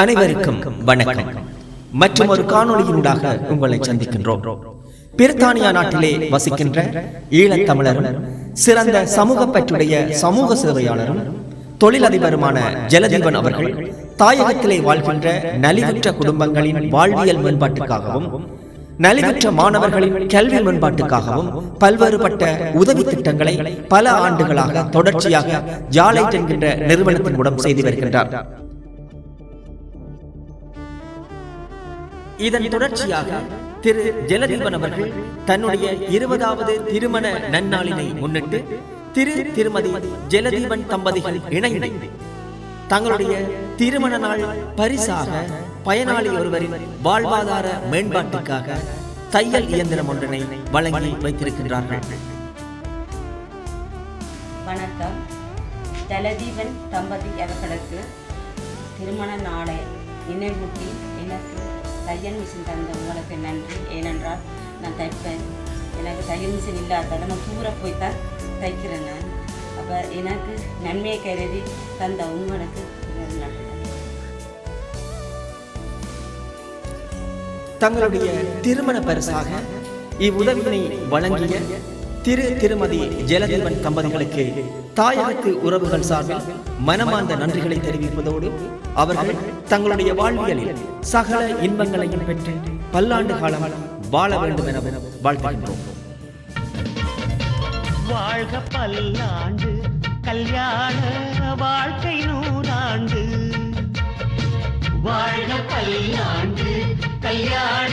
அனைவருக்கும் வணக்கம். மற்றும் ஒரு காணொலியினூடாக உங்களை சந்திக்கின்றோம். பிரித்தானியா நாட்டிலே வசிக்கின்ற ஈழத்தமிழரும் சிறந்த சமூக பற்றுடைய சமூக சேவையாளரும் தொழிலதிபருமான ஜலதீபன் அவர்கள் தாயகத்திலே வாழ்கின்ற நலிவுற்ற குடும்பங்களின் வாழ்வியல் மேம்பாட்டுக்காகவும் நலிவுற்ற மாணவர்களின் கல்வி மேம்பாட்டுக்காகவும் பல்வேறுபட்ட உதவி திட்டங்களை பல ஆண்டுகளாக தொடர்ச்சியாக ஜாலைட் என்கின்ற நிறுவனத்தின் மூலம் செய்து வருகின்றார். இதன் தொடர்ச்சியாக திரு ஜலதீபன் அவர்கள் தன்னுடைய இருபதாவது திருமண நன்னாளினை முன்னிட்டு திரு திருமதி ஜலதீபன் தம்பதிகள் இணைந்து தங்களுடைய திருமண நாள் பரிசாக பயனாளி ஒருவரின் வாழ்வாதார மேம்பாட்டுக்காக தையல் இயந்திரம் ஒன்றினை வழங்கி வைத்திருக்கின்றார்கள். வணக்கம். ஜலதீபன் தம்பதி அவர்களுக்கு திருமண நாளை நினைவூட்டி எனக்கு தையல் மிஷின் தந்த உங்களுக்கு நன்றி. ஏனென்றால் நான் தைப்பேன். எனக்கு தையல் மிஷின் இல்லாத நம்ம தூர போய் தான் தைக்கிறேன் நான். அப்போ எனக்கு நன்மையை கருதி தந்த உங்களுக்கு நன்றி. தங்களுடைய திருமண பரிசாக இவ்வுதவினை வழங்கிய திரு திருமதி ஜலதீபன் தம்பதிகளுக்கு தாயகத்து உறவுகள் சார்பில் மனமார்ந்த நன்றிகளை தெரிவிப்பதோடு அவர்கள் தங்களுடைய வாழ்வியலில் சகல இன்பங்களையும் பெற்று பல்லாண்டு காலம் வாழ வேண்டும் என வாழ்த்துகின்றோம். வாழ்க பல்லாண்டு கல்யாண வாழ்க்கை நூறாண்டு. வாழ்க பல்லாண்டு கல்யாண